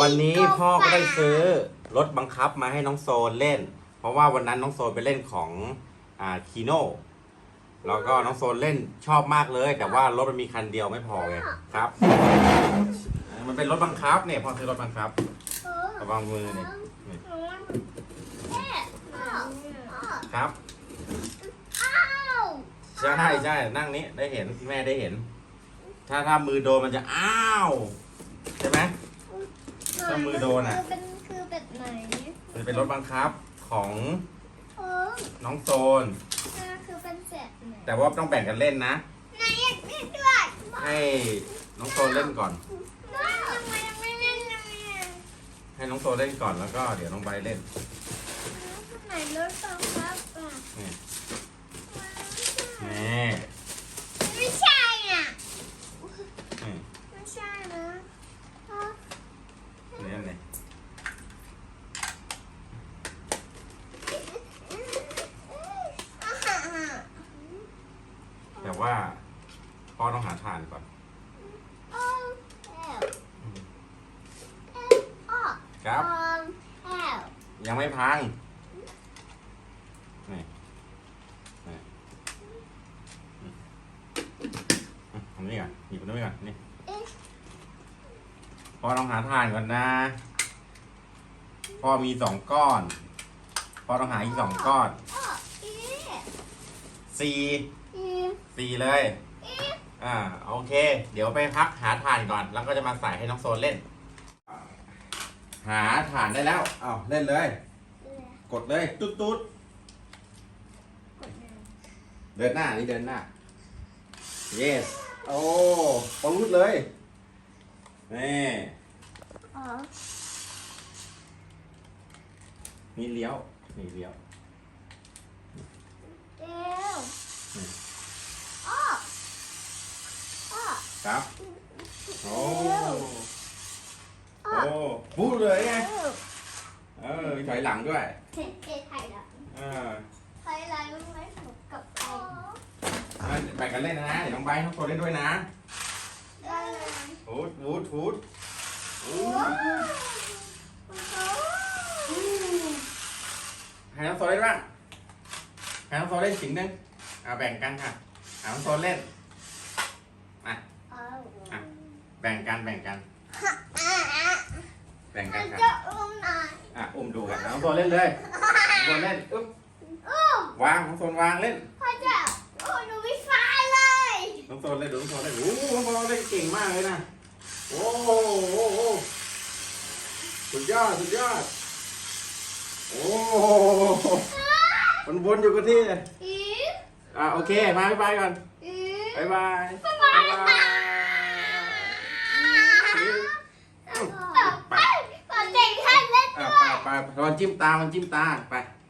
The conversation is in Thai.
วันนี้พ่อก็ได้ซื้อรถบังคับมาให้น้องโซนเล่น เพราะว่าวันนั้นน้องโซนไปเล่นของอ่าคีโน่แล้วก็น้องโซนเล่นชอบมากเลย แต่ว่ารถมันมีคันเดียวไม่พอไงครับ มันเป็นรถบังคับเนี่ยพ่อซื้อรถบังคับระวังมือเนี่ยครับใช่ใช่นั่งนี้ได้เห็นแม่ได้เห็น ถ้าถ้ามือโดนมันจะอ้าวใช่ไหม ถ้ามือโดนอะคือเป็นคือแบบไหนมันเป็นรถบังคับของเออน้องโซนคือเป็นแบบไหนแต่ว่าต้องแบ่งกันเล่นนะ ไหนอยากเล่นด้วยให้น้องโซนเล่นก่อนไม่ทำไมยังไม่เล่นเลยอะให้น้องโซนเล่นก่อนแล้วก็เดี๋ยวน้องไบร์ทเล่นไหนรถบังคับอะนี่นี่ ไม่ใช่อะ นี่ ไม่ใช่นะเพราะ นี่นั่นเลย แต่ว่าพ่อต้องหาทานก่อนแอลเอลอ้อครับแอลยังไม่พังนี่นี่อืมอืมทำนี่ก่อนหยิบมันนี่ก่อนนี่พ่อต้องหาทานก่อนนะ พ่อมีสองก้อน พ่อต้องหาอีกสองก้อนสี่ สี่เลยอีอ่าโอเค เดี๋ยวไปพักหาถ่านก่อน แล้วก็จะมาใส่ให้น้องโซนเล่น หาถ่านได้แล้วเอาเล่นเลย กดเลยตุ๊ดตุ๊ดกดเลยเดินหน้านี่เดินหน้า yes โอ้ปรุดเลยนี่อ๋อนี่เลี้ยวนี่เลี้ยว เอล อืม อ้ออ้อ ครับ โอ้อ้อโอ้พูดเลยไง เออเออมีถอยหลังด้วยเห็นเอไทยแล้วเออไทยไลน์มันไม่ถูกกับไทยงั้นแบ่งกันเล่นนะเดี๋ยวน้องไบร์ทน้องโซนเล่นด้วยนะได้เลยฟูดฟูดฟูดฟูดให้น้องโซนเล่นบ้างให้น้องโซนเล่นสิงหนึ่งอ่าแบ่งกันค่ะอ่าน้องโซนเล่น แบ่งกันแบ่งกันแบ่งกัมันนค่ะจะอุ้มหน่อยอะอุ้มดูกันน้องโซนเล่นเลยน้องโซนเล่นอึ๊บอุ้มวางน้องโซนวางเล่นพ่อจะโอ้หนูไม่ฟ้าเลยน้องโซนเล่นดูน้องโซนเล่นโอ้โหน้องโซนเล่นเก่งมากเลยนะโอ้โหโอ้โหสุดยอดสุดยอดโอ้โหมันวนอยู่กับที่เลยอีอะโอเคมาบ๊ายบายก่อนอีบ๊ายบายบ๊ายบาย ไปไปเด็กท่านเล่นอะด้วยไปไปตอนจิ้มตา มันจิ้มตา ไป